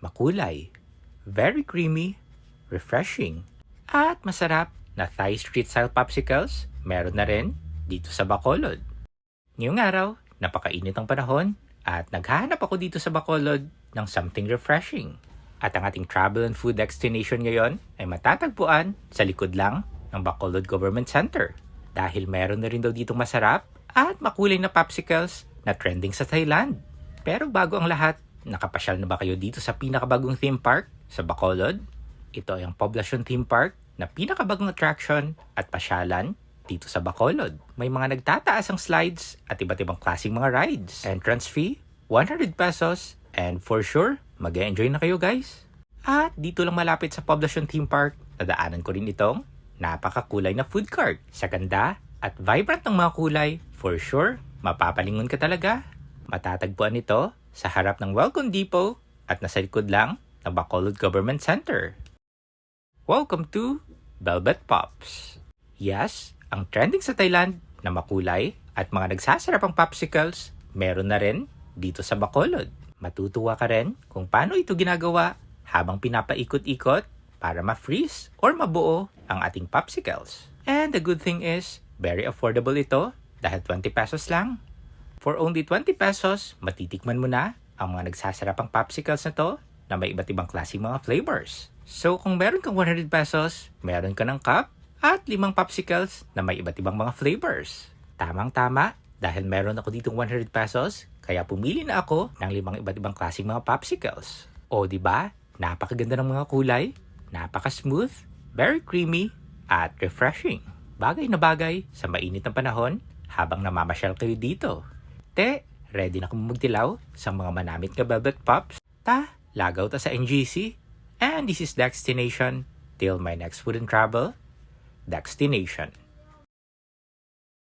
makulay, very creamy, refreshing, at masarap na Thai street style popsicles meron na rin dito sa Bacolod. Ngayong araw, napakainit ang panahon at naghahanap ako dito sa Bacolod ng something refreshing. At ang ating travel and food destination ngayon ay matatagpuan sa likod lang ng Bacolod Government Center. Dahil meron na rin daw ditong masarap at makulay na popsicles na trending sa Thailand. Pero bago ang lahat, nakapasyal na ba kayo dito sa pinakabagong theme park sa Bacolod? Ito ay ang Poblacion Theme Park na pinakabagong attraction at pasyalan dito sa Bacolod. May mga nagtataas ang slides at iba't ibang klaseng mga rides. Entrance fee, 100 pesos. And for sure, mag enjoy na kayo guys. At dito lang malapit sa Poblacion Theme Park, nadaanan ko rin itong napakakulay na food cart. Sa ganda at vibrant ng mga kulay, for sure, mapapalingon ka talaga. Matatagpuan ito sa harap ng Welcome Depot at nasa likod lang ng Bacolod Government Center. Welcome to Velvet Pops. Yes, ang trending sa Thailand na makulay at mga nagsasarapang popsicles, meron na rin dito sa Bacolod. Matutuwa ka rin kung paano ito ginagawa habang pinapaikot-ikot para ma-freeze or mabuo ang ating popsicles. And the good thing is, very affordable ito dahil 20 pesos lang. For only 20 pesos, matitikman mo na ang mga nagsasarapang popsicles na to na may iba't ibang klaseng mga flavors. So kung meron kang 100 pesos, meron ka ng cup at limang popsicles na may iba't ibang mga flavors. Tamang-tama dahil meron ako ditong 100 pesos, kaya pumili na ako ng limang iba't ibang klaseng mga popsicles. O di ba? Napakaganda ng mga kulay, napaka-smooth, very creamy, at refreshing. Bagay na bagay sa mainit na panahon habang namamasyal kayo dito. Te, ready na kung magtilaw sa mga manamit na velvet pops? Ta, lagaw ta sa NGC. And this is Destination. Till my next food and travel, Destination.